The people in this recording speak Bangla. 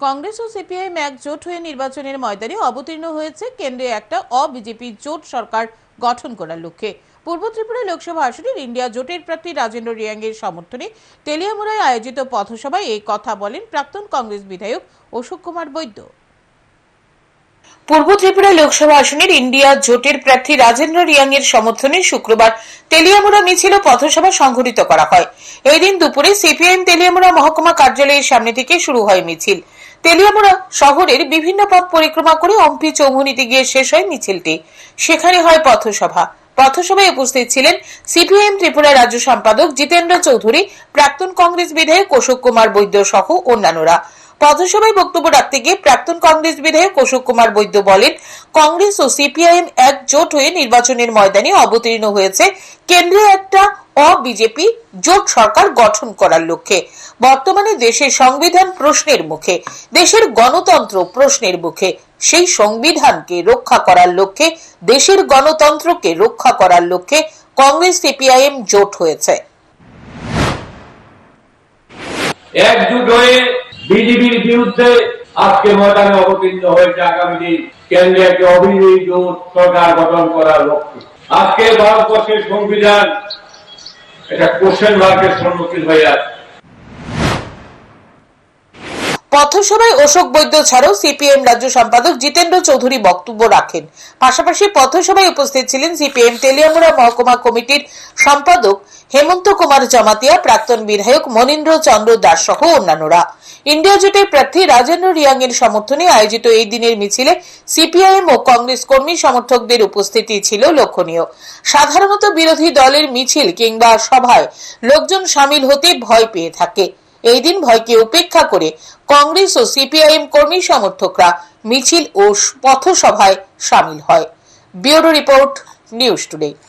কংগ্রেস ও সিপিআইএম একজোট হয়ে নির্বাচনের ময়দানে অবতীর্ণ হয়েছে কেন্দ্রে একটা অ বিজেপি জোট সরকার গঠন করার লক্ষ্যে। পূর্ব ত্রিপুরা লোকসভা আসনের ইন্ডিয়া জোটের প্রার্থী রাজেন্দ্র রিয়াংয়ের সমর্থনে তেলিয়ামুড়ায় আয়োজিত পথসভায় এই কথা বলেন প্রাক্তন কংগ্রেস বিধায়ক অশোক কুমার বৈদ্য। পূর্ব ত্রিপুরা লোকসভা আসনের ইন্ডিয়া জোটের প্রার্থী রাজেন্দ্র রিয়াং এর সমর্থনে শুক্রবার তেলিয়ামুড়া মিছিল পথসভা সংঘটিত করা হয়। এই দিন দুপুরে সিপিআইএম তেলিয়ামুড়া মহকুমা কার্যালয়ের সামনে থেকে শুরু হয় মিছিল। তেলিয়ামুড়া শহরের বিভিন্ন পথ পরিক্রমা করে অম্পি চৌমুনিতে গিয়ে শেষ হয় মিছিলটি। সেখানে হয় পথসভা। পথসভায় উপস্থিত ছিলেন সিপিআইএম ত্রিপুরা রাজ্য সম্পাদক জিতেন্দ্র চৌধুরী, প্রাক্তন কংগ্রেস বিধায়ক অশোক কুমার বৈদ্য সহ অন্যান্যরা। পথসভায় বক্তব্য রাখতে গিয়ে প্রাক্তন কংগ্রেস বিধায়ক অশোক কুমার বৈদ্য বলেন, কংগ্রেস ও সিপিআইএম একজোট হয়ে নির্বাচনের ময়দানে অবতীর্ণ হয়েছে। কেন্দ্রে একটা অ বিজেপি জোট সরকার গঠন করার লক্ষ্যে। বর্তমানে দেশের সংবিধান প্রশ্নের মুখে, দেশের গণতন্ত্র প্রশ্নের মুখে, সেই সংবিধানকে রক্ষা করার লক্ষ্যে, দেশের গণতন্ত্রকে রক্ষা করার লক্ষ্যে কংগ্রেস সিপিআইএম জোট হয়েছে। একজুট হয়ে বিজেপির বিরুদ্ধে আজকে ময়দানে অবতীর্ণ হয়েছে আগামী দিন কেন্দ্রে একটি অভিযোগ সরকার গঠন করার লক্ষ্যে। আজকে ভারতবর্ষের সংবিধান এটা কোশ্চেন মার্কের সম্মুখীন হয়ে আছে পথসভায় অশোক বৈদ্য ছাড়াও সিপিএম রাজ্য সম্পাদক জিতেন্দ্র চৌধুরী বক্তব্য রাখেন। পাশাপাশি পথসভায় উপস্থিত ছিলেন সিপিএম তেলিয়ামুড়া মহকুমা কমিটির সম্পাদক হেমন্ত কুমার জমাতিয়া, প্রাক্তন বিধায়ক মনীন্দ্র চন্দ্র দাস সহ অন্যান্যরা। ইন্ডিয়া জোটের প্রার্থী রাজেন্দ্র রিয়াং এর সমর্থনে আয়োজিত এই দিনের মিছিলে সিপিআইএম ও কংগ্রেস কর্মী সমর্থকদের উপস্থিতি ছিল লক্ষণীয়। সাধারণত বিরোধী দলের মিছিল কিংবা সভায় লোকজন সামিল হতে ভয় পেয়ে থাকে। এই দিন ভয়কে উপেক্ষা করে কংগ্রেস ও সিপিআইএম কর্মী সমর্থকরা মিছিল ও পথসভায় সামিল হয়। Bureau report, news today.